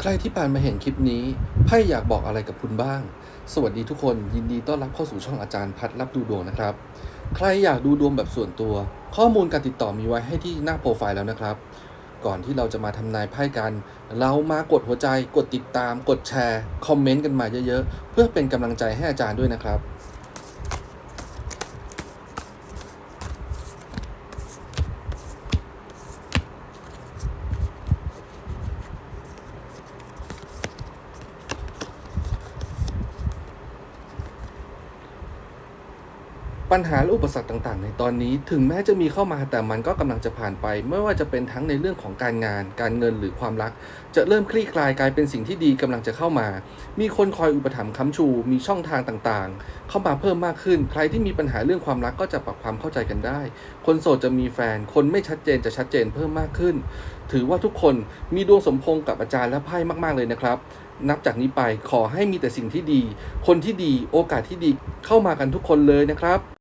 ใครที่ผ่านมาเห็นคลิปนี้ไพ่อยากบอกอะไรกับคุณบ้าง สวัสดีทุกคนยินดีต้อนรับเข้าสู่ช่องอาจารย์พัดรับดูดวงนะครับ ใครอยากดูดวงแบบส่วนตัว ข้อมูลการติดต่อมีไว้ให้ที่หน้าโปรไฟล์แล้วนะครับ ก่อนที่เราจะมาทำนายไพ่กัน เรามากดหัวใจ กดติดตาม กดแชร์ คอมเมนต์กันมาเยอะๆ เพื่อเป็นกำลังใจให้อาจารย์ด้วยนะครับ ปัญหาและอุปสรรคต่าง ๆ ในตอนนี้ ถึงแม้จะมีเข้ามาแต่มันก็กำลังจะผ่านไป ไม่ว่าจะเป็นทั้งในเรื่องของการงาน การเงินหรือความรัก จะเริ่มคลี่คลายกลายเป็นสิ่งที่ดีกำลังจะเข้ามา มีคนคอยอุปถัมภ์ค้ำชู มีช่องทางต่างๆ เข้ามาเพิ่มมากขึ้น ใครที่มีปัญหาเรื่องความรักก็จะปรับความเข้าใจกันได้ คนโสดจะมีแฟน คนไม่ชัดเจนจะชัดเจนเพิ่มมากขึ้น ถือว่าทุกคนมีดวงสมพงษ์กับอาจารย์และไพ่มาก ๆ เลยนะครับนับจากนี้ไปขอให้มีแต่สิ่งที่ดี คนที่ดี โอกาสที่ดีเข้ามากันทุกคนเลยนะครับ